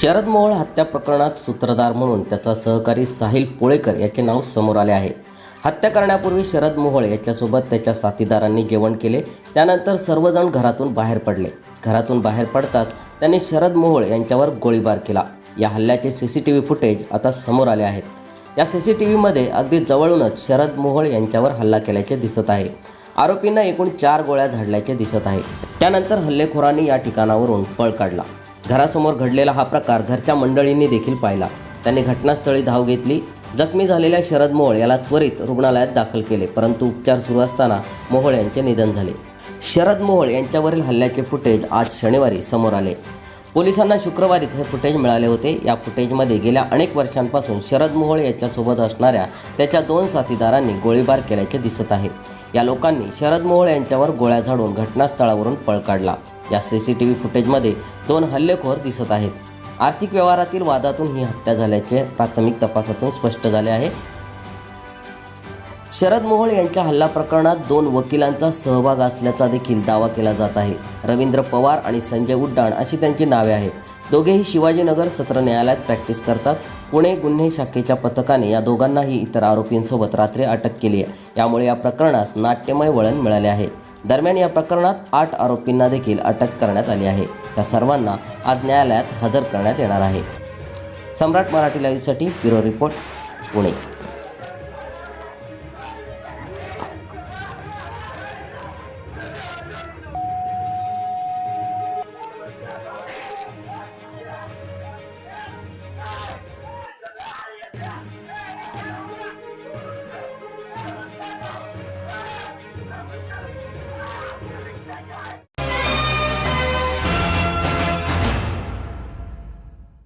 शरद मोहोळ हत्या प्रकरणात सूत्रधार म्हणून त्याचा सहकारी साहिल पोळेकर याचे नाव समोर आले आहे. हत्या करण्यापूर्वी शरद मोहोळ याच्यासोबत त्याच्या साथीदारांनी जेवण केले त्यानंतर सर्वजण घरातून बाहेर पडले. घरातून बाहेर पडताच त्यांनी शरद मोहोळ यांच्यावर गोळीबार केला. या हल्ल्याचे C C T V footage आता समोर आले आहेत या सी सी टी व्हीमध्ये अगदी जवळूनच शरद मोहोळ यांच्यावर हल्ला केल्याचे दिसत आहे. आरोपींना एकूण चार गोळ्या झाडल्याचे दिसत आहे. त्यानंतर हल्लेखोरांनी या ठिकाणावरून पळ काढला. घरासमोर घडलेला हा प्रकार घरच्या मंडळींनी देखील पाहिला. त्यांनी घटनास्थळी धाव घेतली. जखमी झालेल्या शरद मोहोळ याला त्वरित रुग्णालयात दाखल केले परंतु उपचार सुरू असताना मोहोळ यांचे निधन झाले. शरद मोहोळ यांच्यावरील हल्ल्याचे फुटेज आज शनिवारी समोर आले. पोलिसांना शुक्रवारीच हे फुटेज मिळाले होते. या फुटेजमध्ये गेल्या अनेक वर्षांपासून शरद मोहोळ याच्यासोबत असणाऱ्या त्याच्या दोन साथीदारांनी गोळीबार केल्याचे दिसत आहे. या लोकांनी शरद मोहोळ यांच्यावर गोळ्या झाडून घटनास्थळावरून पळ काढला. या सी सी टी व्ही फुटेजमध्ये दोन हल्लेखोर दिसत आहेत. आर्थिक व्यवहारातील वादातून ही हत्या झाल्याचे प्राथमिक तपासातून स्पष्ट झाले आहे. शरद मोहोळ यांच्या हल्ला प्रकरणात दोन वकिलांचा सहभाग असल्याचा देखील दावा केला जात आहे. रवींद्र पवार आणि संजय उड्डाण अशी त्यांची नावे आहेत. दोघेही शिवाजीनगर सत्र न्यायालयात प्रॅक्टिस करतात. पुणे गुन्हे शाखेच्या पथकाने या दोघांनाही इतर आरोपींसोबत रात्री अटक केली आहे. यामुळे या प्रकरणास नाट्यमय वळण मिळाले आहे. दरम्यान या प्रकरणात आठ आरोपींना देखील अटक करण्यात आली आहे. त्या सर्वांना आज न्यायालयात हजर करण्यात येणार आहे. सम्राट मराठी लाईव्हसाठी ब्युरो रिपोर्ट पुणे.